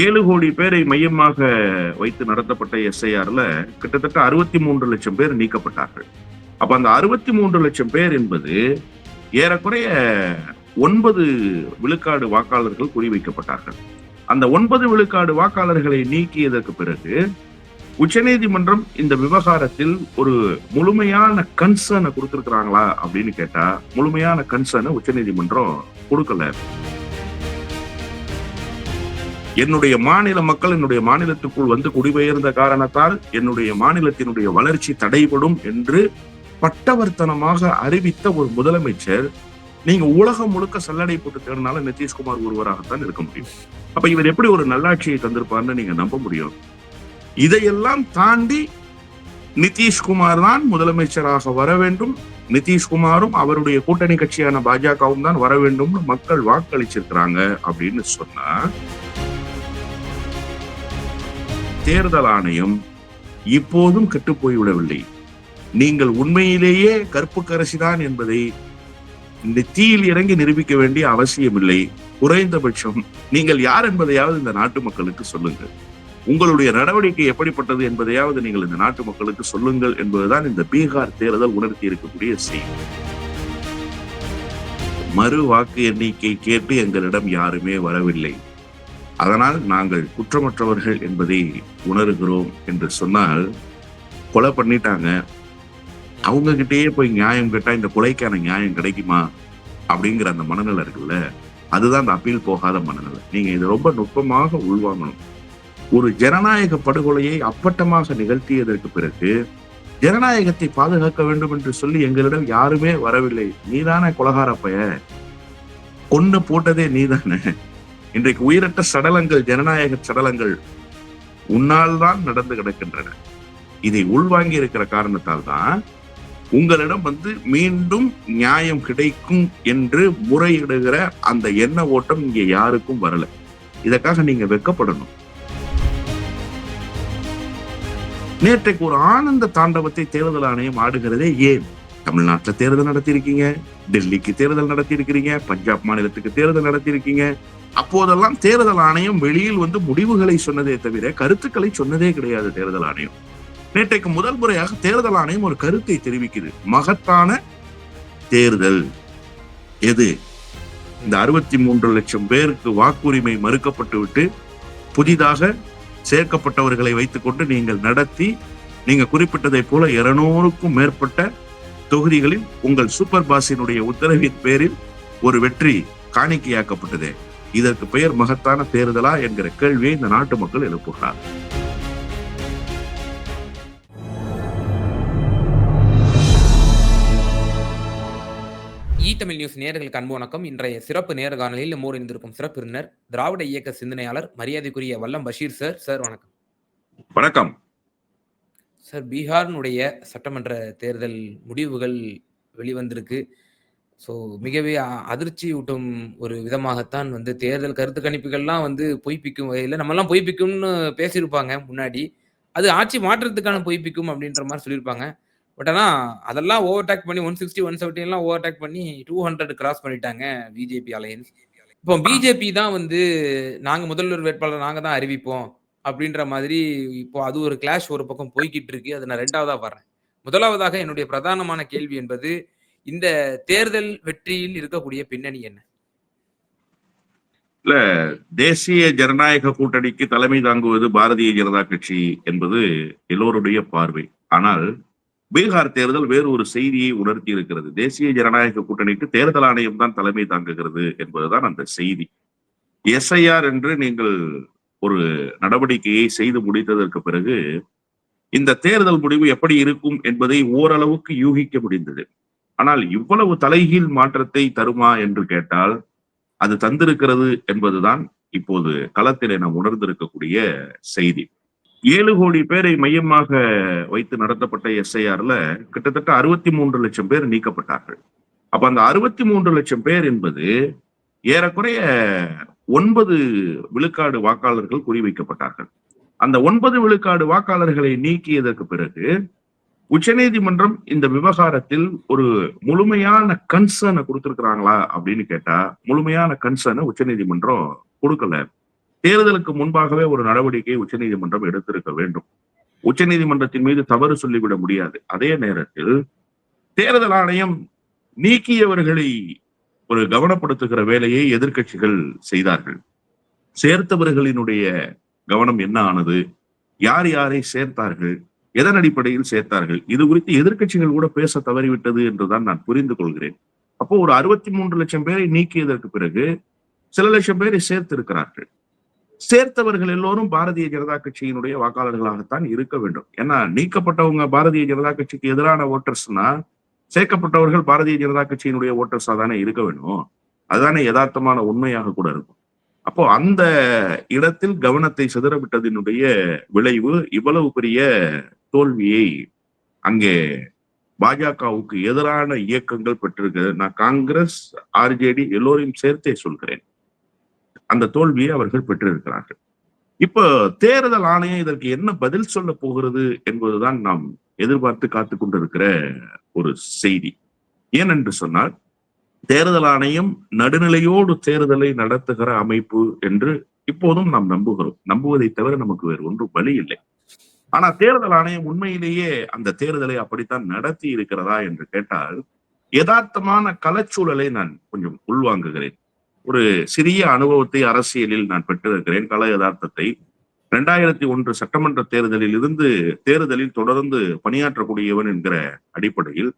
ஏழு கோடி பேரை மையமாக வைத்து நடத்தப்பட்ட எஸ்ஐஆர்ல கிட்டத்தட்ட அறுபத்தி மூன்று லட்சம் பேர் நீக்கப்பட்டார்கள். அப்ப அந்த அறுபத்தி மூன்று லட்சம் பேர் என்பது ஏறக்குறைய ஒன்பது விழுக்காடு வாக்காளர்கள் குறிவைக்கப்பட்டார்கள். அந்த ஒன்பது விழுக்காடு வாக்காளர்களை நீக்கியதற்கு பிறகு உச்சநீதிமன்றம் இந்த விவகாரத்தில் ஒரு முழுமையான கன்சர்னை கொடுத்திருக்கிறாங்களா அப்படின்னு கேட்டா முழுமையான கன்சர்னை உச்சநீதிமன்றம் கொடுக்கல. என்னுடைய மாநில மக்கள் என்னுடைய மாநிலத்துக்குள் வந்து குடிபெயர்ந்த காரணத்தால் என்னுடைய மாநிலத்தினுடைய வளர்ச்சி தடைபடும் என்று பட்டவர்த்தனமாக அறிவித்த ஒரு முதலமைச்சர் நீங்க உலகம் முழுக்க சல்லடை போட்டு தேடினாலும் நிதிஷ்குமார் ஒருவராகத்தான் இருக்க முடியும். அப்ப இவர் எப்படி ஒரு நல்லாட்சியை தந்திருப்பார்னு நீங்க நம்ப முடியும். இதையெல்லாம் தாண்டி நிதிஷ்குமார் தான் முதலமைச்சராக வர வேண்டும். நிதிஷ்குமாரும் அவருடைய கூட்டணி கட்சியான பாஜகவும் தான் வர வேண்டும்னு மக்கள் வாக்களிச்சிருக்கிறாங்க அப்படின்னு சொன்னா தேர்தல் ஆணையம் இப்போதும் கெட்டுப்போய்விடவில்லை நீங்கள் உண்மையிலேயே கற்புக்கரசிதான் என்பதை இந்த தீயில் இறங்கி நிரூபிக்க வேண்டிய அவசியமில்லை. குறைந்தபட்சம் நீங்கள் யார் என்பதையாவது இந்த நாட்டு மக்களுக்கு சொல்லுங்கள். உங்களுடைய நடவடிக்கை எப்படிப்பட்டது என்பதையாவது நீங்கள் இந்த நாட்டு மக்களுக்கு சொல்லுங்கள் என்பதுதான் இந்த பீகார் தேர்தல் உணர்த்தி இருக்கக்கூடிய செய்தி. மறு வாக்கு எண்ணிக்கை கேட்டு எங்களிடம் யாருமே வரவில்லை. அதனால் நாங்கள் குற்றமற்றவர்கள் என்பதை உணர்கிறோம் என்று சொன்னால் கொலை பண்ணிட்டாங்க. அவங்க கிட்டேயே போய் நியாயம் கேட்டால் இந்த கொலைக்கான நியாயம் கிடைக்குமா? அப்படிங்கிற அந்த மனநிலை இருக்குல்ல? அதுதான் அந்த அப்பீல் போகாத மனநிலை. நீங்க இதை ரொம்ப நுட்பமாக உள்வாங்கணும். ஒரு ஜனநாயக படுகொலையை அப்பட்டமாக நிகழ்த்தியதற்கு பிறகு ஜனநாயகத்தை பாதுகாக்க வேண்டும் என்று சொல்லி எங்களிடம் யாருமே வரவில்லை. நீதான கொலகாரப்பைய கொண்டு போட்டதே நீதானே. இன்றைக்கு உயிரற்ற சடலங்கள் ஜனநாயக சடலங்கள் உன்னால் தான் நடந்து கிடக்கின்றன. இதை உள்வாங்கி இருக்கிற காரணத்தால் தான் உங்களிடம் வந்து மீண்டும் நியாயம் கிடைக்கும் என்று முறையிடுகிற அந்த எண்ண ஓட்டம் இங்க யாருக்கும் வரல. இதற்காக நீங்க வெக்கப்படணும் நேற்றைக்கு ஒரு ஆனந்த தாண்டவத்தை தேர்தல் ஆணையம் ஆடுகிறதே ஏன்? தமிழ்நாட்டில் தேர்தல் நடத்தியிருக்கீங்க டெல்லிக்கு தேர்தல் நடத்தியிருக்கிறீங்க பஞ்சாப் மாநிலத்துக்கு தேர்தல் நடத்தியிருக்கீங்க. அப்போதெல்லாம் தேர்தல் ஆணையம் வெளியில் வந்து முடிவுகளை சொன்னதே தவிர கருத்துக்களை சொன்னதே கிடையாது தேர்தல் ஆணையம். நேற்றைக்கு முதல் முறையாக தேர்தல் ஆணையம் ஒரு கருத்தை தெரிவிக்குது. மகத்தான தேர்தல் எது? இந்த அறுபத்தி மூன்று லட்சம் பேருக்கு வாக்குரிமை மறுக்கப்பட்டு விட்டு புதிதாக சேர்க்கப்பட்டவர்களை வைத்துக்கொண்டு நீங்கள் நடத்தி நீங்க குறிப்பிட்டதை போல இருநூறுக்கும் மேற்பட்ட தொகுதிகளில் உங்கள் சூப்பர் பாஸினுடைய உத்தரவின் பேரில் ஒரு வெற்றி காணிக்கையாக்கப்பட்டது. இதற்கு பெயர் மகத்தான தேர்தலா என்கிற கேள்வியை இந்த நாட்டு மக்கள் எழுப்புகிறார். தமிழ் நியூஸ் நேயர்களுக்கு அன்பு வணக்கம். இன்றைய சிறப்பு நேர்காணலில் நம்மோடு இருந்திருக்கும் சிறப்பு திராவிட இயக்க சிந்தனையாளர் மரியாதைக்குரிய வல்லம் பஷீர் சார். சார் வணக்கம். வணக்கம். சார் பீகாரினுடைய சட்டமன்ற தேர்தல் முடிவுகள் வெளிவந்திருக்கு. ஸோ மிகவே அ- அதிர்ச்சி ஊட்டும் ஒரு விதமாகத்தான் வந்து தேர்தல் கருத்து கணிப்புகள்லாம் வந்து பொய்ப்பிக்கும் வகையில் நம்மலாம் பொய்ப்பிக்கும்னு பேசியிருப்பாங்க முன்னாடி. அது ஆட்சி மாற்றத்துக்கான பொய்ப்பிக்கும் அப்படின்ற மாதிரி சொல்லியிருப்பாங்க. பட் ஆனால் அதெல்லாம் ஓவர்டேக் பண்ணி ஒன் சிக்ஸ்டி ஒன் செவன்ட்டிலாம் ஓவர்டேக் பண்ணி டூ ஹண்ட்ரட் கிராஸ் பண்ணிட்டாங்க பிஜேபி அலையன்ஸ். இப்போ பிஜேபி தான் வந்து நாங்கள் முதல்வர் வேட்பாளர் நாங்கள் தான் அறிவிப்போம். அப்படின்ற மாதிரி இப்போ அது ஒரு கிளாஷ் ஒரு பக்கம் போய்கிட்டு இருக்கு அதை நான் ரெண்டாவதா வர்றேன். முதலாவதாக என்னுடைய பிரதானமான கேள்வி என்பது இந்த தேர்தல் வெற்றியில் இருக்கக்கூடிய பின்னணி என்ன? தேசிய ஜனநாயக கூட்டணிக்கு தலைமை தாங்குவது பாரதிய ஜனதா கட்சி என்பது எல்லோருடைய பார்வை. ஆனால் பீகார் தேர்தல் வேறு ஒரு செய்தியை உணர்த்தி இருக்கிறது. தேசிய ஜனநாயக கூட்டணிக்கு தேர்தல் ஆணையம் தான் தலைமை தாங்குகிறது என்பதுதான் அந்த செய்தி. எஸ்ஐஆர் என்று நீங்கள் ஒரு நடவடிக்கையை செய்து முடித்ததற்கு பிறகு இந்த தேர்தல் முடிவு எப்படி இருக்கும் என்பதை ஓரளவுக்கு யூகிக்க முடிந்தது. ஆனால் இவ்வளவு தலைகீழ் மாற்றத்தை தருமா என்று கேட்டால் அது தந்திருக்கிறது என்பதுதான் இப்போது களத்தில் நாம் உணர்ந்திருக்கக்கூடிய செய்தி. ஏழு கோடி பேரை மையமாக வைத்து நடத்தப்பட்ட எஸ்ஐஆர்ல கிட்டத்தட்ட அறுபத்தி மூன்று லட்சம் பேர் நீக்கப்பட்டார்கள். அப்ப அந்த அறுபத்தி மூன்று லட்சம் பேர் என்பது ஏறக்குறைய ஒன்பது விழுக்காடு வாக்காளர்கள் குறிவைக்கப்பட்டார்கள் அந்த ஒன்பது விழுக்காடு வாக்காளர்களை நீக்கியதற்கு பிறகு உச்சநீதிமன்றம் இந்த விவகாரத்தில் ஒரு முழுமையான கன்சர்னை கொடுத்திருக்கிறாங்களா அப்படின்னு கேட்டா முழுமையான கன்சர்னை உச்சநீதிமன்றம் கொடுக்கல. தேர்தலுக்கு முன்பாகவே ஒரு நடவடிக்கை உச்சநீதிமன்றம் எடுத்திருக்க வேண்டும். உச்சநீதிமன்றத்தின் மீது தவறு சொல்லிவிட முடியாது. அதே நேரத்தில் தேர்தல் ஆணையம் நீக்கியவர்களை ஒரு கவனப்படுத்துகிற வேலையை எதிர்கட்சிகள் செய்தார்கள். சேர்த்தவர்களினுடைய கவனம் என்ன ஆனது? யார் யாரை சேர்த்தார்கள்? எதன் அடிப்படையில் சேர்த்தார்கள்? இது குறித்து எதிர்கட்சிகள் கூட பேச தவறிவிட்டது என்றுதான் நான் புரிந்து கொள்கிறேன். அப்போ ஒரு அறுபத்தி மூன்று லட்சம் பேரை நீக்கியதற்கு பிறகு சில லட்சம் பேரை சேர்த்திருக்கிறார்கள். சேர்த்தவர்கள் எல்லோரும் பாரதிய ஜனதா கட்சியினுடைய வாக்காளர்களாகத்தான் இருக்க வேண்டும். ஏன்னா நீக்கப்பட்டவங்க பாரதிய ஜனதா கட்சிக்கு எதிரான ஓட்டர்ஸ்னா சேர்க்கப்பட்டவர்கள் பாரதிய ஜனதா கட்சியினுடைய ஓட்டர்ஸா தானே இருக்க வேணும்? அதுதானே யதார்த்தமான உண்மையாக கூட இருக்கும். அப்போ அந்த இடத்தில் கவனத்தை சிதறவிட்டதினுடைய விளைவு இவ்வளவு பெரிய தோல்வியை அங்கே பாஜகவுக்கு எதிரான இயக்கங்கள் பெற்றிருக்கிறது. நான் காங்கிரஸ் ஆர்ஜேடி எல்லோரையும் சேர்த்தே சொல்கிறேன். அந்த தோல்வியை அவர்கள் பெற்றிருக்கிறார்கள். இப்போ தேர்தல் ஆணையம் இதற்கு என்ன பதில் சொல்ல போகிறது என்பதுதான் நாம் எதிர்பார்த்து காத்து கொண்டிருக்கிற ஒரு செய்தி. ஏனென்று சொன்னால் தேர்தல் ஆணையம் நடுநிலையோடு தேர்தலை நடத்துகிற அமைப்பு என்று இப்போதும் நாம் நம்புகிறோம். நம்புவதை தவிர நமக்கு வேறு ஒன்றும் வழி இல்லை. ஆனா தேர்தல் ஆணையம் உண்மையிலேயே அந்த தேர்தலை அப்படித்தான் நடத்தி இருக்கிறதா என்று கேட்டால் யதார்த்தமான கலச்சூழலை நான் கொஞ்சம் உள்வாங்குகிறேன். ஒரு சிறிய அனுபவத்தை அரசியலில் நான் பெற்றிருக்கிறேன். கல யதார்த்தத்தை இரண்டாயிரத்தி ஒன்று சட்டமன்ற தேர்தலில் இருந்து தேர்தலில் தொடர்ந்து பணியாற்றக்கூடியவன் என்கிற அடிப்படையில்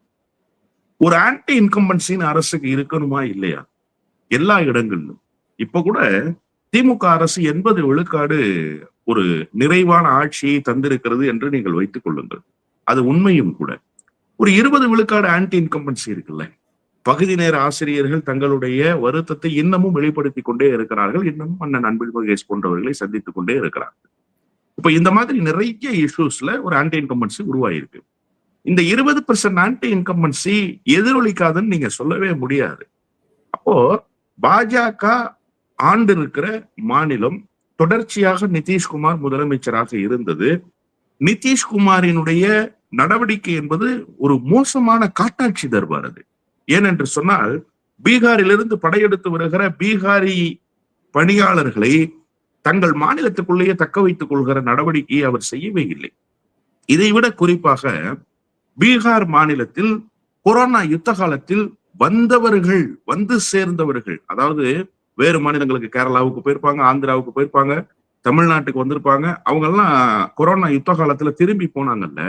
ஒரு ஆன்டி இன்கம்பன்சின்னு அரசுக்கு இருக்கணுமா இல்லையா? எல்லா இடங்களிலும். இப்ப கூட திமுக அரசு எண்பது விழுக்காடு ஒரு நிறைவான ஆட்சியை தந்திருக்கிறது என்று நீங்கள் வைத்துக் கொள்ளுங்கள். அது உண்மையும் கூட. ஒரு இருபது விழுக்காடு ஆன்டி இன்கம்பன்சி இருக்குல்ல? பகுதி நேர ஆசிரியர்கள் தங்களுடைய வருத்தத்தை இன்னமும் வெளிப்படுத்தி கொண்டே இருக்கிறார்கள். இன்னமும் அண்ணன் அன்பில் மகேஷ் போன்றவர்களை சந்தித்துக் கொண்டே இருக்கிறார்கள். இப்ப இந்த மாதிரி நிறைய இஷ்யூஸ்ல ஒரு ஆன்டி இன்கம்பன்சி உருவாயிருக்கு. இந்த இருபது பெர்சன்ட் ஆன்டி இன்கம்பன்சி எதிரொலிக்காதுன்னு நீங்க சொல்லவே முடியாது. அப்போ பாஜக ஆண்டு இருக்கிற மாநிலம் தொடர்ச்சியாக நிதிஷ்குமார் முதலமைச்சராக இருந்தது. நிதிஷ்குமாரினுடைய நடவடிக்கை என்பது ஒரு மோசமான காட்டாட்சி தர்பார் அது. ஏனென்று சொன்னால் பீகாரிலிருந்து படையெடுத்து வருகிற பீகாரி பணியாளர்களை தங்கள் மாநிலத்துக்குள்ளேயே தக்க வைத்துக் கொள்கிற நடவடிக்கையை அவர் செய்யவே இல்லை. இதைவிட குறிப்பாக பீகார் மாநிலத்தில் கொரோனா யுத்த காலத்தில் வந்தவர்கள் வந்து சேர்ந்தவர்கள் அதாவது வேறு மாநிலங்களுக்கு கேரளாவுக்கு போயிருப்பாங்க ஆந்திராவுக்கு போயிருப்பாங்க தமிழ்நாட்டுக்கு வந்திருப்பாங்க அவங்க எல்லாம் கொரோனா யுத்த காலத்துல திரும்பி போனாங்கல்ல.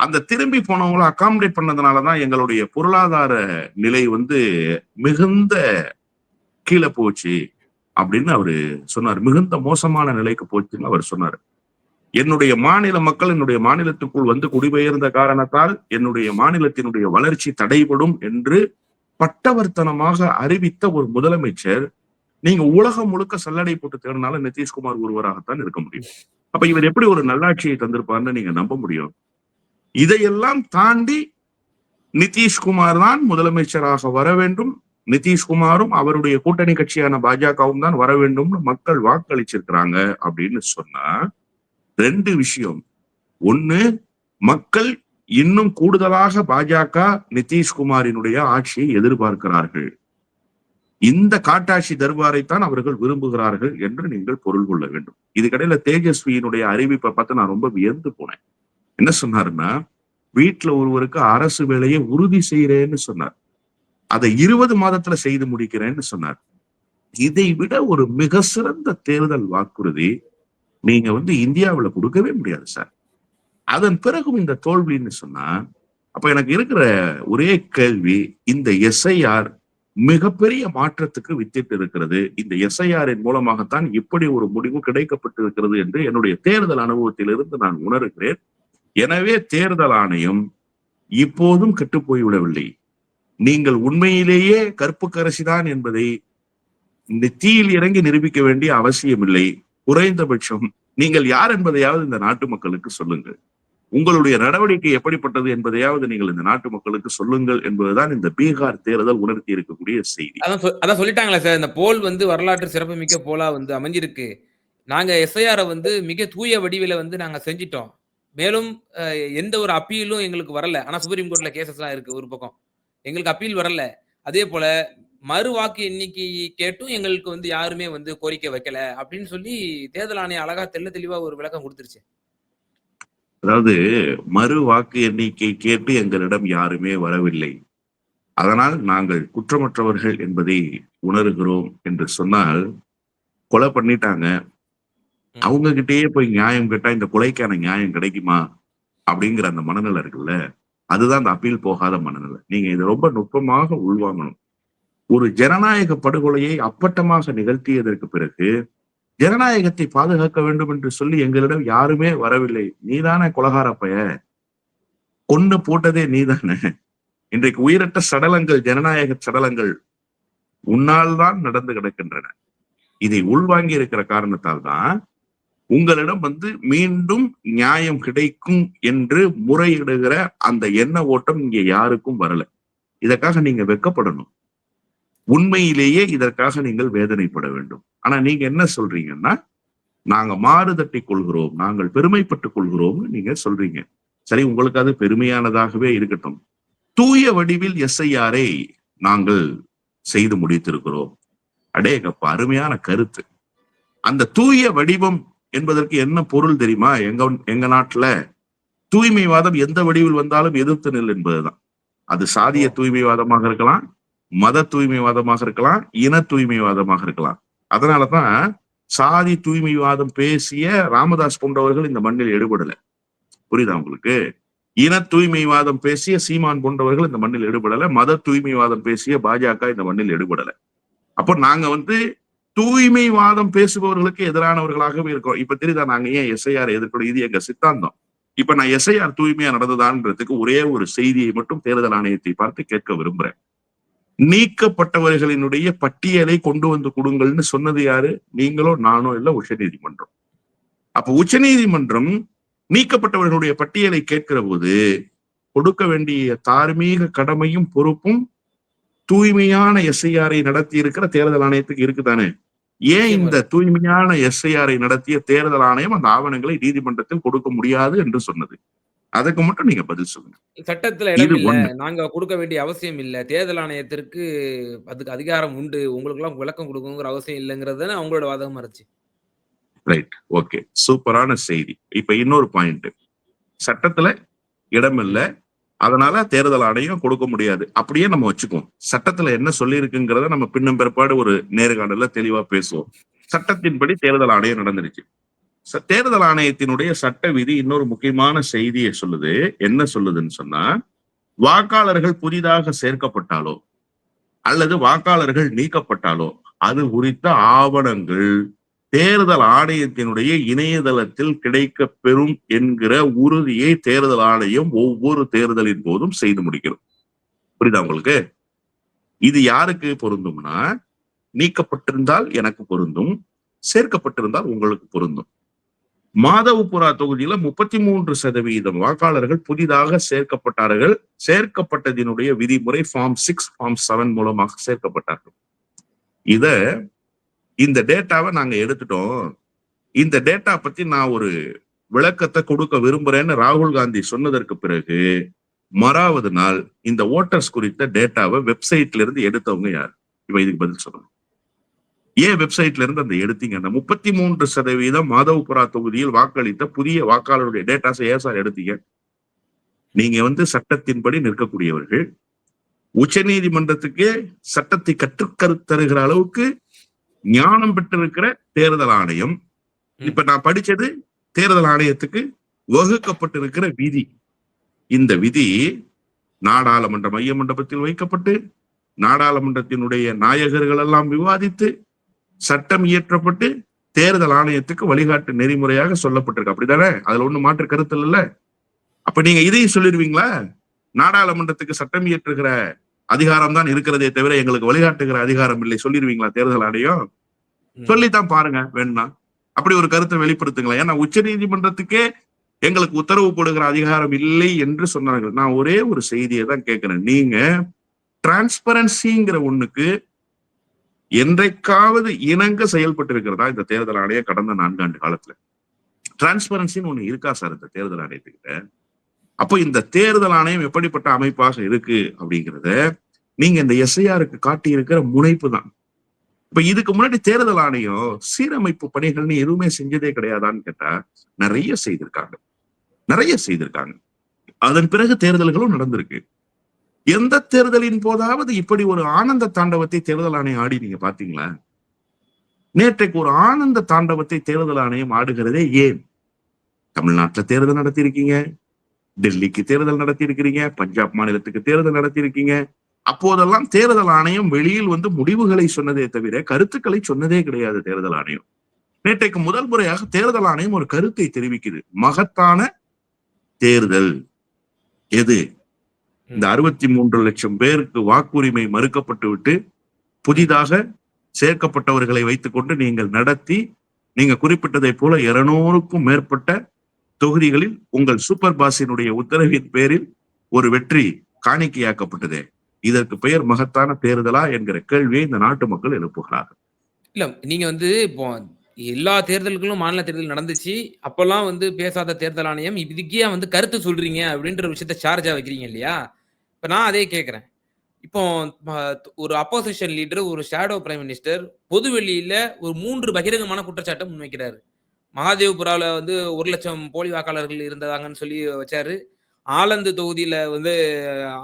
அந்த திரும்பி போனவங்கள அகாமடேட் பண்ணதுனாலதான் எங்களுடைய பொருளாதார நிலை வந்து மிகுந்த கீழே போச்சு அப்படின்னு அவரு சொன்னார். மிகுந்த மோசமான நிலைக்கு போச்சுன்னு அவர் சொன்னார். என்னுடைய மாநில மக்கள் என்னுடைய மாநிலத்துக்குள் வந்து குடிபெயர்ந்த காரணத்தால் என்னுடைய மாநிலத்தினுடைய வளர்ச்சி தடைபடும் என்று பட்டவர்த்தனமாக அறிவித்த ஒரு முதலமைச்சர் நீங்க உலகம் முழுக்க சல்லடை போட்டு தேடினாலும் நிதிஷ்குமார் ஒருவராகத்தான் இருக்க முடியும். அப்ப இவர் எப்படி ஒரு நல்லாட்சியை தந்திருப்பார்னு நீங்க நம்ப முடியும். இதையெல்லாம் தாண்டி நிதிஷ்குமார் தான் முதலமைச்சராக வர வேண்டும். நிதிஷ்குமாரும் அவருடைய கூட்டணி கட்சியான பாஜகவும் தான் வர வேண்டும்னு மக்கள் வாக்களிச்சிருக்கிறாங்க அப்படின்னு சொன்னா ரெண்டு விஷயம். ஒண்ணு மக்கள் இன்னும் கூடுதலாக பாஜக நிதிஷ்குமாரினுடைய ஆட்சியை எதிர்பார்க்கிறார்கள். இந்த காட்டாட்சி தர்பாரைத்தான் அவர்கள் விரும்புகிறார்கள் என்று நீங்கள் பொருள் கொள்ள வேண்டும். இதுக்கடையில தேஜஸ்வியினுடைய அறிவிப்பை பார்த்து நான் ரொம்ப வியந்து போனேன். என்ன சொன்னாருன்னா வீட்டுல ஒருவருக்கு அரசு வேலையை உறுதி செய்யறேன்னு சொன்னார். அதை இருபது மாதத்துல செய்து முடிக்கிறேன்னு சொன்னார். இதை விட ஒரு மிக சிறந்த தேர்தல் வாக்குறுதி நீங்க வந்து இந்தியாவுல கொடுக்கவே முடியாது சார். அதன் பிறகும் இந்த தோல்வின்னு சொன்னா அப்ப எனக்கு இருக்கிற ஒரே கேள்வி இந்த எஸ்ஐஆர் மிகப்பெரிய மாற்றத்துக்கு வித்திட்டு இருக்கிறது. இந்த எஸ்ஐஆரின் மூலமாகத்தான் இப்படி ஒரு முடிவு கிடைக்கப்பட்டிருக்கிறது என்று என்னுடைய தேர்தல் அனுபவத்திலிருந்து நான் உணர்கிறேன். எனவே தேர்தல் ஆணையம் இப்போதும் கெட்டு போய்விடவில்லை நீங்கள் உண்மையிலேயே கற்புக்கரசிதான் என்பதை நெத்தியில் இறங்கி நிரூபிக்க வேண்டிய அவசியம் இல்லை குறைந்தபட்சம் நீங்கள் யார் என்பதையாவது இந்த நாட்டு மக்களுக்கு சொல்லுங்கள். உங்களுடைய நடவடிக்கை எப்படிப்பட்டது என்பதையாவது நீங்கள் இந்த நாட்டு மக்களுக்கு சொல்லுங்கள் என்பதுதான் இந்த பீகார் தேர்தல் உணர்த்தி இருக்கக்கூடிய செய்தி. அதான் அதான் சொல்லிட்டாங்களே சார் இந்த போல் வந்து வரலாற்று சிறப்புமிக்க போலா வந்து அமைஞ்சிருக்கு. நாங்க எஸ்ஐஆரை வந்து மிக தூய வடிவில வந்து நாங்க செஞ்சிட்டோம். மேலும் எந்த ஒரு அப்பீலும் எங்களுக்கு வரல. ஆனா சுப்ரீம் கோர்ட்ல கேசஸ் எல்லாம் இருக்கு ஒரு பக்கம். எங்களுக்கு அப்பீல் வரல. அதே போல மறு வாக்கு எண்ணிக்கை கேட்டும் எங்களுக்கு வந்து யாருமே வந்து கோரிக்கை வைக்கல அப்படின்னு சொல்லி தேர்தல் ஆணையம் அழகா தெள்ள தெளிவா ஒரு விளக்கம் கொடுத்துருச்சு. அதாவது மறு வாக்கு எண்ணிக்கை கேட்டு எங்களிடம் யாருமே வரவில்லை. அதனால் நாங்கள் குற்றமற்றவர்கள் என்பதை உணர்கிறோம் என்று சொன்னால் கொலை பண்ணிட்டாங்க. அவங்க கிட்டேயே போய் நியாயம் கேட்டா இந்த கொலைக்கான நியாயம் கிடைக்குமா? அப்படிங்கிற அந்த மனநிலை இருக்குல்ல? அதுதான் அந்த அப்பீல் போகாத மனநிலை. நீங்க இதை ரொம்ப நுட்பமாக உள்வாங்கணும். ஒரு ஜனநாயக படுகொலையை அப்பட்டமாக நிகழ்த்தியதற்கு பிறகு ஜனநாயகத்தை பாதுகாக்க வேண்டும் என்று சொல்லி எங்களிடம் யாருமே வரவில்லை. நீதானே கொலகாரப்பைய கொண்டு போட்டதே நீதானே? இன்றைக்கு உயிரற்ற சடலங்கள் ஜனநாயக சடலங்கள் உன்னால் தான் நடந்து கிடக்கின்றன. இதை உள்வாங்கி இருக்கிற காரணத்தால் தான் உங்களிடம் வந்து மீண்டும் நியாயம் கிடைக்கும் என்று முறையிடுகிற அந்த எண்ண ஓட்டம் இங்க யாருக்கும் வரல. இதற்காக நீங்க வெக்கப்படணும் உண்மையிலேயே இதற்காக நீங்கள் வேதனைப்பட வேண்டும். ஆனா நீங்க என்ன சொல்றீங்கன்னா நாங்க மாறுதட்டி கொள்கிறோம் நாங்கள் பெருமைப்பட்டுக் கொள்கிறோம்னு நீங்க சொல்றீங்க. சரி உங்களுக்கு அது பெருமையானதாகவே இருக்கட்டும். தூய வடிவில் எஸ்ஐஆரை நாங்கள் செய்து முடித்திருக்கிறோம். அடேங்கப்பா அருமையான கருத்து. அந்த தூய வடிவம் என்பதற்கு என்ன பொருள் தெரியுமா? எங்க எங்க நாட்டுல தூய்மைவாதம் எந்த வடிவில் வந்தாலும் எதிர்த்து நெல் என்பதுதான். அது சாதிய தூய்மைவாதமாக இருக்கலாம் மத தூய்மைவாதமாக இருக்கலாம் இன தூய்மைவாதமாக இருக்கலாம். அதனாலதான் சாதி தூய்மைவாதம் பேசிய ராமதாஸ் போன்றவர்கள் இந்த மண்ணில் எடுபடல. புரியுதா உங்களுக்கு? இன தூய்மைவாதம் பேசிய சீமான் போன்றவர்கள் இந்த மண்ணில் எடுபடல மத தூய்மைவாதம் பேசிய பாஜக இந்த மண்ணில் எடுபடல. அப்போ நாங்க வந்து தூய்மைவாதம் பேசுபவர்களுக்கு எதிரானவர்களாகவே இருக்கும். இப்ப தெரியுதா? நாங்க ஏன் எஸ்ஐஆர் எதிர்க்கணும் இது எங்க சித்தாந்தம்? இப்ப நான் எஸ்ஐஆர் தூய்மையா நடந்ததான்றதுக்கு ஒரே ஒரு செய்தியை மட்டும் தேர்தல் ஆணையத்தை பார்த்து கேட்க விரும்புறேன். நீக்கப்பட்டவர்களினுடைய பட்டியலை கொண்டு வந்து கொடுங்கள்னு சொன்னது யாரு? நீங்களோ நானோ இல்ல உச்சநீதிமன்றம். அப்ப உச்சநீதிமன்றம் நீக்கப்பட்டவர்களுடைய பட்டியலை கேட்கிற போது கொடுக்க வேண்டிய தார்மீக கடமையும் பொறுப்பும் தூய்மையான எஸ்ஐஆரை நடத்தி இருக்கிற தேர்தல் ஆணையத்துக்கு இருக்குதானே? ஏன் இந்த தூய்மையான எஸ்ஐஆரை நடத்திய தேர்தல் ஆணையம் அந்த ஆவணங்களை நீதிமன்றத்தில் கொடுக்க முடியாது என்று சொன்னது? அதுக்கு மட்டும் நீங்க பதில் சொல்லுங்க. சட்டத்துல இடம் இல்ல. நாங்க கொடுக்க வேண்டிய அவசியம் இல்ல. தேர்தல் ஆணையத்திற்கு அதுக்கு அதிகாரம் உண்டு. உங்களுக்கு எல்லாம் விளக்கம் கொடுக்கணுங்கிற அவசியம் இல்லைங்கிறது அவங்களோட வாதகமா இருந்துச்சு. ரைட் ஓகே சூப்பரான செய்தி. இப்ப இன்னொரு பாயிண்ட் சட்டத்துல இடம் இல்ல. அதனால தேர்தல் ஆணையம் கொடுக்க முடியாது. அப்படியே நம்ம வச்சுக்குவோம். சட்டத்துல என்ன சொல்லியிருக்குங்கிறத நம்ம பின்னும் பிற்பாடு ஒரு நேர்காணல தெளிவா பேசுவோம். சட்டத்தின்படி தேர்தல் ஆணையம் நடந்துருச்சு. ச- தேர்தல் ஆணையத்தினுடைய சட்ட விதி இன்னொரு முக்கியமான செய்தியை சொல்லுது. என்ன சொல்லுதுன்னு சொன்னா வாக்காளர்கள் புதிதாக சேர்க்கப்பட்டாலோ அல்லது வாக்காளர்கள் நீக்கப்பட்டாலோ அது குறித்த ஆவணங்கள் தேர்தல் ஆணையத்தினுடைய இணையதளத்தில் கிடைக்க பெறும் என்கிற உறுதியை தேர்தல் ஆணையம் ஒவ்வொரு தேர்தலின் போதும் செய்து முடிக்கிறோம் புரியுதா உங்களுக்கு? இது யாருக்கு பொருந்தும்னா நீக்கப்பட்டிருந்தால் எனக்கு பொருந்தும் சேர்க்கப்பட்டிருந்தால் உங்களுக்கு பொருந்தும். மாதவபுரா தொகுதியில முப்பத்தி மூன்று சதவீதம் வாக்காளர்கள் புதிதாக சேர்க்கப்பட்டார்கள். சேர்க்கப்பட்டதினுடைய விதிமுறை ஃபார்ம் சிக்ஸ் ஃபார்ம் செவன் மூலமாக சேர்க்கப்பட்டார்கள். இத இந்த டேட்டாவை நாங்க எடுத்துட்டோம். இந்த டேட்டா பத்தி நான் ஒரு விளக்கத்தை கொடுக்க விரும்புறேன்னு ராகுல் காந்தி சொன்னதற்கு பிறகு மறாவது நாள் இந்த ஓட்டர்ஸ் குறித்த டேட்டாவை வெப்சைட்ல இருந்து எடுத்தவங்க யார்? இப்ப இதுக்கு பதில் சொல்லணும். ஏன் வெப்சைட்ல இருந்து அந்த எடுத்தீங்க அந்த முப்பத்தி மூன்று சதவீதம் மாதவபுரா தொகுதியில் வாக்களித்த புதிய வாக்காளருடைய டேட்டாஸை ஏன் சார் எடுத்தீங்க? நீங்க வந்து சட்டத்தின்படி நிற்கக்கூடியவர்கள். உச்சநீதிமன்றத்துக்கு சட்டத்தை கற்றுக்கரு தருகிற அளவுக்கு ஞானம் பெற்றிருக்கிற தேர்தல் ஆணையம். இப்ப நான் படிச்சது தேர்தல் ஆணையத்துக்கு வகுக்கப்பட்டிருக்கிற விதி. இந்த விதி நாடாளுமன்ற மைய மண்டபத்தில் வைக்கப்பட்டு நாடாளுமன்றத்தினுடைய நாயகர்கள் எல்லாம் விவாதித்து சட்டம் இயற்றப்பட்டு தேர்தல் ஆணையத்துக்கு வழிகாட்டு நெறிமுறையாக சொல்லப்பட்டிருக்கு. அப்படிதானே? அதுல ஒண்ணு மாற்று கருத்து இல்ல அப்ப நீங்க இதையும் சொல்லிடுவீங்களா? நாடாளுமன்றத்துக்கு சட்டம் இயற்றுகிற அதிகாரம் தான் இருக்கிறதே தவிர எங்களுக்கு வழிகாட்டுகிற அதிகாரம் இல்லை. சொல்லிடுவீங்களா தேர்தல் ஆணையம். சொல்லித்தான் பாருங்க வேணா அப்படி ஒரு கருத்தை வெளிப்படுத்துங்களேன். ஏன்னா உச்ச நீதிமன்றத்துக்கே எங்களுக்கு உத்தரவு போடுகிற அதிகாரம் இல்லை என்று சொன்னார்கள். நான் ஒரே ஒரு செய்தியை தான் கேட்கிறேன். நீங்க டிரான்ஸ்பரன்சிங்கிற ஒண்ணுக்கு என்றைக்காவது இணங்க செயல்பட்டு இருக்கிறதா இந்த தேர்தல் ஆணையம் கடந்த நான்காண்டு காலத்துல? டிரான்ஸ்பரன்சின்னு ஒண்ணு இருக்கா சார் இந்த தேர்தல் ஆணையத்துக்கிட்ட? அப்போ இந்த தேர்தல் ஆணையம் எப்படிப்பட்ட அமைப்பாக இருக்கு அப்படிங்கிறத நீங்க இந்த எஸ்ஐஆருக்கு காட்டி இருக்கிற முனைப்பு தான். இப்ப இதுக்கு முன்னாடி தேர்தல் ஆணையம் சீரமைப்பு பணிகள்னு எதுவுமே செஞ்சதே கிடையாதான்னு கேட்டா நிறைய செய்திருக்காங்க. நிறைய செய்திருக்காங்க. அதன் பிறகு தேர்தல்களும் நடந்திருக்கு. எந்த தேர்தலின் போதாவது இப்படி ஒரு ஆனந்த தாண்டவத்தை தேர்தல் ஆணையம் ஆடி நீங்க பாத்தீங்களா? நேற்றைக்கு ஒரு ஆனந்த தாண்டவத்தை தேர்தல் ஆணையம் ஆடுகிறதே ஏன்? தமிழ்நாட்டுல தேர்தல் நடத்தியிருக்கீங்க. டெல்லிக்கு தேர்தல் நடத்தி இருக்கிறீங்க பஞ்சாப் மாநிலத்துக்கு தேர்தல் நடத்தி இருக்கீங்க அப்போதெல்லாம் தேர்தல் ஆணையம் வெளியில் வந்து முடிவுகளை சொன்னதே தவிர கருத்துக்களை சொன்னதே கிடையாது தேர்தல் ஆணையம். நேற்றைக்கு முதல் முறையாக தேர்தல் ஆணையம் ஒரு கருத்தை தெரிவிக்குது. மகத்தான தேர்தல் எது? இந்த அறுபத்தி மூன்று லட்சம் பேருக்கு வாக்குரிமை மறுக்கப்பட்டு விட்டு புதிதாக சேர்க்கப்பட்டவர்களை வைத்துக்கொண்டு நீங்கள் நடத்தி நீங்க குறிப்பிட்டதை போல இருநூறுக்கும் மேற்பட்ட தொகுதிகளில் உங்கள் சூப்பர் பாஸினுடைய உத்தரவின் பேரில் ஒரு வெற்றி காணிக்கையாக்கப்பட்டது. இதற்கு பெயர் மகத்தான தேர்தலா என்கிற கேள்வியை இந்த நாட்டு மக்கள் எழுப்புகிறார்கள். இல்ல நீங்க வந்து இப்போ எல்லா தேர்தல்களும் மாநில தேர்தல் நடந்துச்சு. அப்பெல்லாம் வந்து பேசாத தேர்தல் ஆணையம் இதுக்கே வந்து கருத்து சொல்றீங்க அப்படின்ற விஷயத்த சார்ஜா வைக்கிறீங்க இல்லையா? இப்ப நான் அதே கேட்கிறேன் இப்போ ஒரு அப்போசிஷன் லீடர் ஒரு ஷேடோ பிரைம் மினிஸ்டர் பொது வெளியில ஒரு மூன்று பகிரங்கமான குற்றச்சாட்டை முன்வைக்கிறாரு. மகாதேவ்புராவில் வந்து ஒரு லட்சம் போலி வாக்காளர்கள் இருந்ததாங்கன்னு சொல்லி வச்சாரு. ஆலந்து தொகுதியில வந்து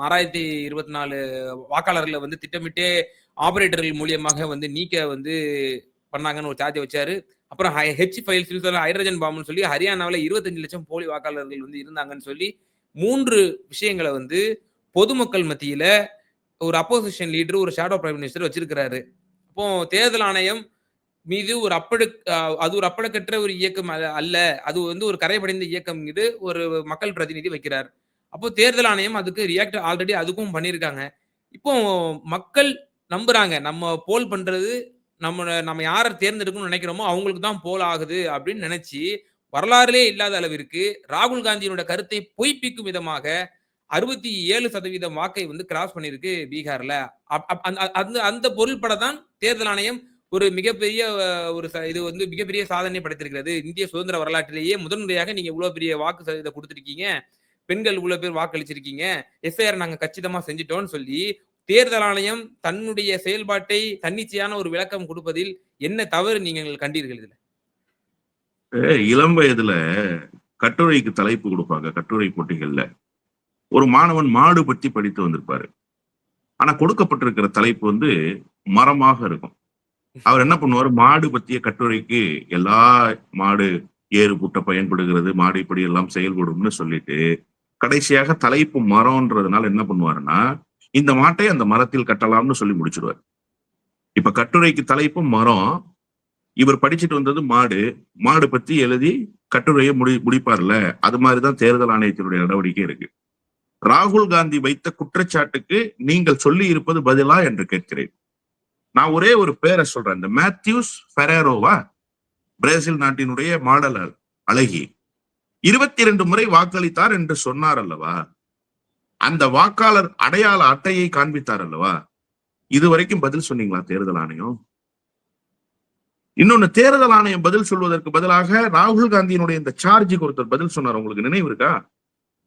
ஆறாயிரத்தி இருபத்தி நாலு வாக்காளர்களை வந்து திட்டமிட்டே ஆபரேட்டர்கள் மூலியமாக வந்து நீக்க வந்து பண்ணாங்கன்னு ஒரு சார்ஜ் வச்சாரு. அப்புறம் ஹெச் ஃபைல் ஃபில்டர் ஹைட்ரஜன் பாம்புன்னு சொல்லி ஹரியானாவில் இருபத்தஞ்சு லட்சம் போலி வாக்காளர்கள் வந்து இருந்தாங்கன்னு சொல்லி மூன்று விஷயங்களை வந்து பொதுமக்கள் மத்தியில ஒரு அப்போசிஷன் லீடர் ஒரு ஷேடோ பிரைம் மினிஸ்டர் வச்சிருக்கிறாரு. அப்போ தேர்தல் ஆணையம் மீது ஒரு அப்பழு அது ஒரு அப்பழுக்கற்ற ஒரு இயக்கம் அல்ல- அது வந்து ஒரு கரைபடைந்த இயக்கம் மீது ஒரு மக்கள் பிரதிநிதி வைக்கிறார். அப்போ தேர்தல் ஆணையம் அதுக்கு ரியாக்ட் ஆல்ரெடி அதுக்கும் பண்ணியிருக்காங்க இப்போ மக்கள் நம்புறாங்க. நம்ம போல் பண்றது நம்ம நம்ம யாரை தேர்ந்தெடுக்கணும்னு நினைக்கிறோமோ அவங்களுக்கு தான் போல் ஆகுது அப்படின்னு நினைச்சு வரலாறுலே இல்லாத அளவிற்கு ராகுல் காந்தியினோட கருத்தை பொய்ப்பிக்கும் விதமாக அறுபத்தி ஏழு சதவீதம் வாக்கை வந்து கிராஸ் பண்ணியிருக்கு பீகார்ல. அப்- அப்- அந்த- அந்த அந்த பொருள்பட தான் தேர்தல் ஆணையம் ஒரு மிகப்பெரிய ஒரு இது வந்து மிகப்பெரிய சாதனை படைத்திருக்கிறது. இந்திய சுதந்திர வரலாற்றிலேயே முதன்முறையாக நீங்க இவ்வளவு பெரிய வாக்கு சதவீதம் கொடுத்துருக்கீங்க. பெண்கள் இவ்வளவு பேர் வாக்களிச்சிருக்கீங்க. எஸ்ஐஆர் நாங்க கச்சிதமா செஞ்சிட்டோம்னு சொல்லி தேர்தல் ஆணையம் தன்னுடைய செயல்பாட்டை தன்னிச்சையான ஒரு விளக்கம் கொடுப்பதில் என்ன தவறு நீங்கள் கண்டீர்கள் இதுல? இளம் வயதுல கட்டுரைக்கு தலைப்பு கொடுப்பாங்க கட்டுரை போட்டிகள்ல. ஒரு மாணவன் மாடு பற்றி படித்து வந்திருப்பாரு. ஆனா கொடுக்கப்பட்டிருக்கிற தலைப்பு வந்து மரமாக இருக்கும். அவர் என்ன பண்ணுவார்? மாடு பற்றிய கட்டுரைக்கு எல்லா மாடு ஏறு பூட்ட பயன்படுகிறது மாடு இப்படி எல்லாம் செயல்படும்னு சொல்லிட்டு கடைசியாக தலைப்பு மரம்ன்றதுனால என்ன பண்ணுவாருன்னா இந்த மாட்டை அந்த மரத்தில் கட்டலாம்னு சொல்லி முடிச்சிடுவார். இப்ப கட்டுரைக்கு தலைப்பு மரம். இவர் படிச்சுட்டு வந்தது மாடு. மாடு பத்தி எழுதி கட்டுரையை முடி முடிப்பார்ல. அது மாதிரிதான் தேர்தல் ஆணையத்தினுடைய நடவடிக்கை இருக்கு. ராகுல் காந்தி வைத்த குற்றச்சாட்டுக்கு நீங்கள் சொல்லி இருப்பது பதிலா என்று கேட்கிறேன். நான் ஒரே ஒரு பேரை சொல்றேன். இந்த மேத்யூஸ் ஃபெரேரோவா பிரேசில் நாட்டினுடைய மாடல் அழகி. இருபத்தி இரண்டு முறை வாக்களித்தார் என்று சொன்னார் அல்லவா? அந்த வாக்காளர் அடையாள அட்டையை காண்பித்தார் அல்லவா? இது வரைக்கும் பதில் சொன்னீங்களா தேர்தல் ஆணையம்? இன்னொன்னு தேர்தல் ஆணையம் பதில் சொல்வதற்கு பதிலாக ராகுல் காந்தியினுடைய இந்த சார்ஜுக்கு ஒருத்தர் பதில் சொன்னார். உங்களுக்கு நினைவு இருக்கா?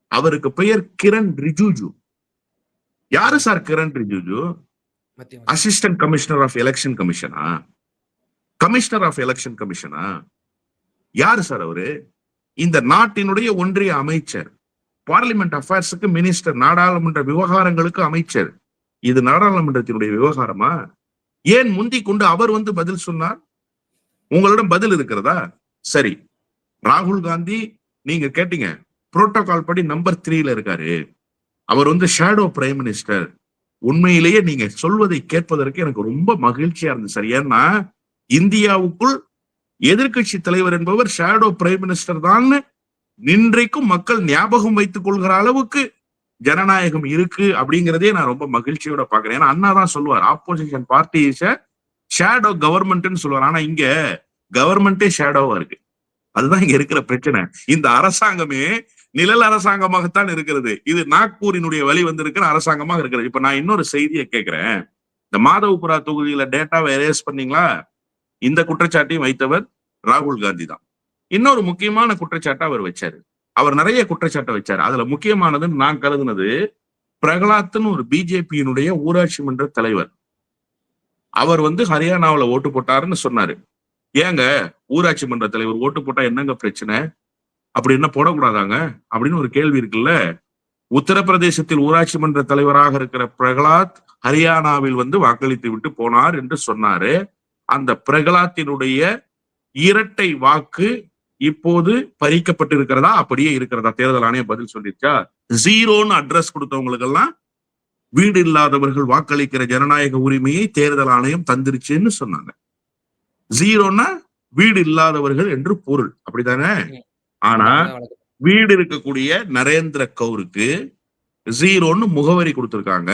அவருக்கு பெயர் கிரண் ரிஜுஜு. யாரு sir Kiran Rijiju? Assistant commissioner of election கமிஷனா commissioner of election கமிஷனா யாரு சார் அவரு? இந்த நாட்டினுடைய ஒன்றிய அமைச்சர். பார்லிமெண்ட் அஃபேர்ஸுக்கு மினிஸ்டர் நாடாளுமன்ற விவகாரங்களுக்கு அமைச்சர். இது நாடாளுமன்றத்தினுடைய விவகாரமா? ஏன் முந்தி கொண்டு அவர் வந்து பதில் சொன்னார்? உங்களிடம் பதில் இருக்கிறதா? சரி. ராகுல் காந்தி நீங்க கேட்டீங்க. புரோட்டோகால் படி நம்பர் த்ரீல இருக்காரு. அவர் வந்து ஷேடோ பிரைம் மினிஸ்டர் உண்மையிலேயே நீங்க சொல்வதை கேட்பதற்கு எனக்கு ரொம்ப மகிழ்ச்சியா இருந்துச்சு சரி. ஏன்னா இந்தியாவுக்குள் எதிர்க்கட்சி தலைவர் என்பவர் ஷேடோ பிரைம் மினிஸ்டர் தான் இன்றைக்கும் மக்கள் ஞாபகம் வைத்துக் கொள்கிற அளவுக்கு ஜனநாயகம் இருக்கு அப்படிங்கிறதே நான் ரொம்ப மகிழ்ச்சியோட பாக்குறேன் ஏன்னா அண்ணா தான் சொல்லுவார் ஆப்போசிஷன் பார்ட்டிஸ ஷேடோ கவர்மெண்ட்னு சொல்லுவார். ஆனா இங்க கவர்மெண்டே ஷேடோவா இருக்கு. அதுதான் இங்க இருக்கிற பிரச்சனை. இந்த அரசாங்கமே நிழல் அரசாங்கமாகத்தான் இருக்கிறது. இது நாக்பூரினுடைய வழி வந்திருக்கிற அரசாங்கமாக இருக்கிறது. இப்ப நான் இன்னொரு செய்தியை கேட்கிறேன். இந்த மாதவபுரா தொகுதியில டேட்டாவை எரேஸ் பண்ணீங்களா? இந்த குற்றச்சாட்டையும் வைத்தவர் ராகுல் காந்தி தான். இன்னொரு முக்கியமான குற்றச்சாட்டை அவர் வச்சாரு. அவர் நிறைய குற்றச்சாட்டை வச்சாரு. அதுல முக்கியமானதுன்னு நான் கருதுனது பிரகலாத்னு ஒரு பிஜேபியினுடைய ஊராட்சி மன்ற தலைவர். அவர் வந்து ஹரியானாவுல ஓட்டு போட்டாருன்னு சொன்னாரு. ஏங்க? ஊராட்சி மன்ற தலைவர் ஓட்டு போட்டா என்னங்க பிரச்சனை? அப்படி என்ன போடக்கூடாதாங்க? அப்படின்னு ஒரு கேள்வி இருக்குல்ல. உத்தரப்பிரதேசத்தில் ஊராட்சி மன்ற தலைவராக இருக்கிற பிரகலாத் ஹரியானாவில் வந்து வாக்களித்து விட்டு போனார் என்று சொன்னாரு. அந்த பிரகலாத்தினுடைய இரட்டை வாக்கு இப்போது பறிக்கப்பட்டிருக்கிறதா? அப்படியே இருக்கிறதா? தேர்தல் ஆணையம் பதில் சொல்லிருச்சா? ஜீரோன்னு அட்ரஸ் கொடுத்தவங்களுக்கெல்லாம் வீடு இல்லாதவர்கள் வாக்களிக்கிற ஜனநாயக உரிமையை தேர்தல் ஆணையம் தந்திருச்சுன்னு சொன்னாங்க. ஜீரோன்னா வீடு இல்லாதவர்கள் என்று பொருள். அப்படித்தானே ஆனா வீடு இருக்கக்கூடிய நரேந்திர கவுருக்கு ஜீரோன்னு முகவரி கொடுத்திருக்காங்க.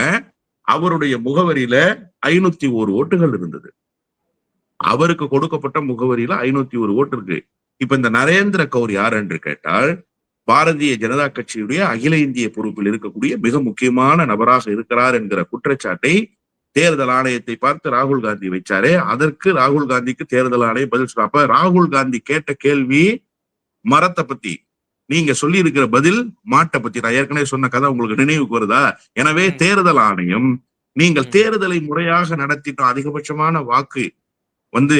அவருடைய முகவரியில ஐநூத்தி ஒரு ஓட்டுகள் இருந்தது. அவருக்கு கொடுக்கப்பட்ட முகவரியில ஐநூத்தி ஒரு ஓட்டு இருக்கு. இப்ப இந்த நரேந்திர கவுர் யார் என்று கேட்டால் பாரதிய ஜனதா கட்சியுடைய அகில இந்திய பொறுப்பில் இருக்கக்கூடிய மிக முக்கியமான நபராக இருக்கிறார் என்கிற குற்றச்சாட்டை தேர்தல் ஆணையத்தை பார்த்து ராகுல் காந்தி வச்சாரே. அதற்கு ராகுல் காந்திக்கு தேர்தல் ஆணையம் பதில் சொல்ல அப்ப ராகுல் காந்தி கேட்ட கேள்வி மரத்தை பத்தி நீங்க சொல்லி இருக்கிற பதில் மாட்டை பத்தி. நான் ஏற்கனவே சொன்ன கதை உங்களுக்கு நினைவுக்கு வருதா? எனவே. தேர்தல் ஆணையம் நீங்கள். தேர்தலை முறையாக நடத்திட்டோம் அதிகபட்சமான வாக்கு வந்து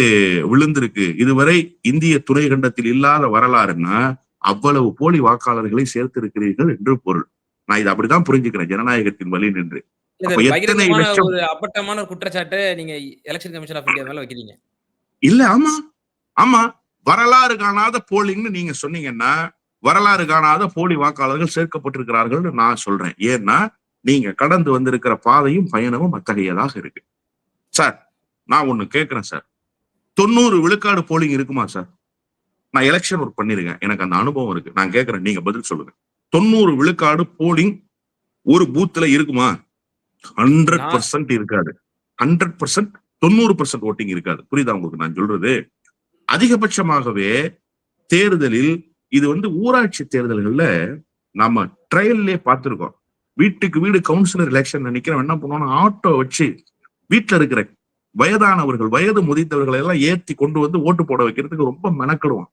விழுந்திருக்கு. இதுவரை இந்திய துணை கண்டத்தில் இல்லாத வரலாறுன்னா அவ்வளவு போலி வாக்காளர்களை சேர்த்திருக்கிறீர்கள் என்று பொருள். நான் இதை அப்படிதான் புரிஞ்சுக்கிறேன். ஜனநாயகத்தின் வழி நின்று. அப்பட்டமான குற்றச்சாட்டை நீங்க எலெக்ஷன் கமிஷன் ஆஃப் இந்தியா மேல வைக்கிறீங்க. இல்ல ஆமா. ஆமா. வரலாறு காணாத போலிங்னு நீங்க சொன்னீங்கன்னா வரலாறு காணாத போலி வாக்காளர்கள் சேர்க்கப்பட்டிருக்கிறார்கள்னு நான் சொல்றேன். ஏன்னா நீங்க கடந்து வந்திருக்கிற பாதையும் பயணமும் அத்தகையதாக இருக்கு. சார் நான் ஒண்ணு கேட்கிறேன் சார். தொண்ணூறு விழுக்காடு போலிங் இருக்குமா சார்? நான் எலெக்ஷன் ஒர்க் பண்ணிருக்கேன். எனக்கு அந்த அனுபவம் இருக்கு. நான் கேட்கிறேன் நீங்க பதில் சொல்லுங்க. தொண்ணூறு விழுக்காடு போலிங் ஒரு பூத்துல இருக்குமா? ஹண்ட்ரட் பர்சன்ட் இருக்காது. ஹண்ட்ரட் பர்சன்ட் தொண்ணூறு பர்சன்ட் ஓட்டிங் இருக்காது. புரியுதா உங்களுக்கு நான் சொல்றது? அதிகபட்சமாகவே தேர்தலில் இது வந்து ஊராட்சி தேர்தல்கள்ல நம்ம ட்ரையல்லே பார்த்திருக்கோம். வீட்டுக்கு வீடு கவுன்சிலர் எலெக்ஷன் நினைக்கிறோம் என்ன பண்ணுவோம்னா ஆட்டோ வச்சு வீட்டுல இருக்கிற வயதானவர்கள் வயது முதித்தவர்களை எல்லாம் ஏத்தி கொண்டு வந்து ஓட்டு போட வைக்கிறதுக்கு ரொம்ப மெனக்கிடுவோம்.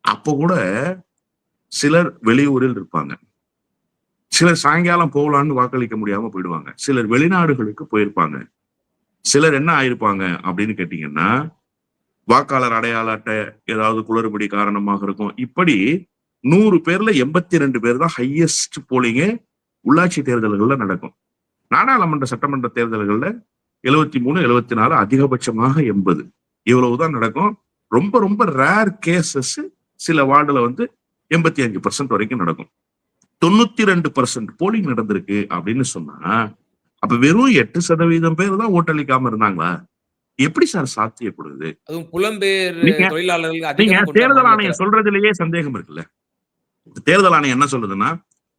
அப்ப கூட சிலர் வெளியூரில் இருப்பாங்க. சிலர் சாயங்காலம் போகலான்னு வாக்களிக்க முடியாம போயிடுவாங்க. சிலர் வெளிநாடுகளுக்கு போயிருப்பாங்க. சிலர் என்ன ஆயிருப்பாங்க அப்படின்னு கேட்டீங்கன்னா வாக்காளர் அடையாள அட்டை ஏதாவது குளறுபடி காரணமாக இருக்கும். இப்படி நூறு பேர்ல எண்பத்தி ரெண்டு பேர் தான் ஹையஸ்ட் போலிங்கே உள்ளாட்சி தேர்தல்கள்ல நடக்கும். நாடாளுமன்ற சட்டமன்ற தேர்தல்கள்ல எழுவத்தி மூணு எழுவத்தி நாலு அதிகபட்சமாக எண்பது. இவ்வளவுதான் நடக்கும். ரொம்ப ரொம்ப ரேர் கேசஸ் சில வார்டுல வந்து எண்பத்தி அஞ்சு பர்சன்ட் வரைக்கும் நடக்கும். தொண்ணூத்தி ரெண்டு பர்சன்ட் போலிங் நடந்திருக்கு அப்படின்னு சொன்னா அப்ப வெறும் எட்டு சதவீதம் பேர் தான் ஓட்டளிக்காம இருந்தாங்களா? எப்படி சார் சாத்தியப்படுது? அதுவும் புலம்பெயர் தொழிலாளர்கள் தேர்தல். ஆணையம் சொல்றதுலயே சந்தேகம் இருக்குல்ல. தேர்தல் ஆணையம் என்ன சொல்லுதுன்னா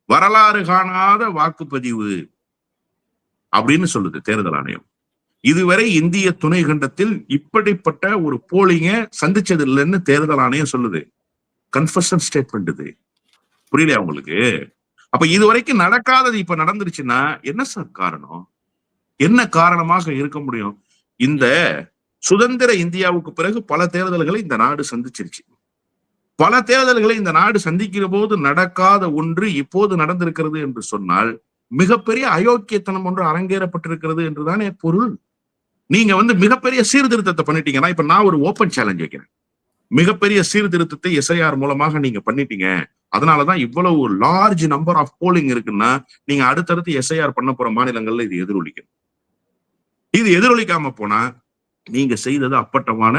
வரலாறு காணாத வாக்குப்பதிவு அப்படின்னு சொல்லுது தேர்தல் ஆணையம். இதுவரை இந்திய துணை கண்டத்தில் இப்படிப்பட்ட ஒரு போலிங்க சந்திச்சது இல்லைன்னு தேர்தல் ஆணையம் சொல்லுது. கன்ஃபஷன் ஸ்டேட்மெண்ட் இது. புரியலையா உங்களுக்கு? அப்ப இது வரைக்கும் நடக்காதது இப்ப நடந்துருச்சுன்னா என்ன சார் காரணம்? என்ன காரணமாக இருக்க முடியும்? இந்த சுதந்திர இந்தியாவுக்கு பிறகு பல தேர்தல்களை இந்த நாடு சந்திச்சிருச்சு. பல தேர்தல்களை இந்த நாடு சந்திக்கிற போது நடக்காத ஒன்று இப்போது நடந்திருக்கிறது என்று சொன்னால் மிகப்பெரிய அயோக்கியத்தனம் ஒன்று அரங்கேறப்பட்டிருக்கிறது என்றுதானே பொருள். நீங்க வந்து மிகப்பெரிய சீர்திருத்தத்தை பண்ணிட்டீங்கன்னா இப்ப நான் ஒரு ஓப்பன் சேலஞ்ச் வைக்கிறேன். மிகப்பெரிய சீர்திருத்தத்தை எஸ்ஐஆர் மூலமாக நீங்க பண்ணிட்டீங்க. அதனாலதான் இவ்வளவு லார்ஜ் நம்பர் ஆஃப் போலிங் இருக்குன்னா நீங்க அடுத்தடுத்து எஸ்ஐஆர் பண்ண போற மாநிலங்கள்ல இது எதிரொலிக்கும். இது எதிரொலிக்காம போனா நீங்க செய்தது அப்பட்டமான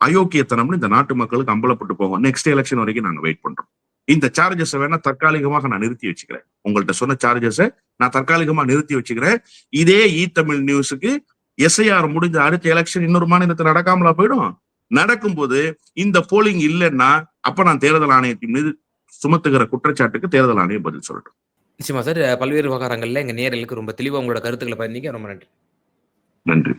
அயோக்கியத்தனம்னு இந்த நாட்டு மக்களுக்கு அம்பலப்பட்டு போகும். நெக்ஸ்ட் எலெக்ஷன் வரைக்கும் நாங்க வெயிட் பண்றோம். இந்த சார்ஜஸை வேணா தற்காலிகமாக நான் நிறுத்தி வச்சுக்கிறேன். உங்கள்கிட்ட சொன்ன சார்ஜஸை நான் தற்காலிகமா நிறுத்தி வச்சுக்கிறேன். இதே இ தமிழ் நியூஸுக்கு எஸ்ஐஆர் முடிஞ்ச அடுத்த எலெக்ஷன் இன்னொரு மாநிலத்தில் நடக்காமலா போயிடும்? நடக்கும்போது இந்த போலிங் இல்லைன்னா அப்ப நான் தேர்தல் ஆணையத்தின் மீது சுமத்துகிற குற்றச்சாட்டுக்கு தேர்தல் ஆணையம் பதில் சொல்லட்டும். நிச்சயமா சார். பல்வேறு விவகாரங்கள்ல எங்க நேரலுக்கு ரொம்ப தெளிவா உங்களோட கருத்துக்களை பதினீங்க ரொம்ப நன்றி. நன்றி.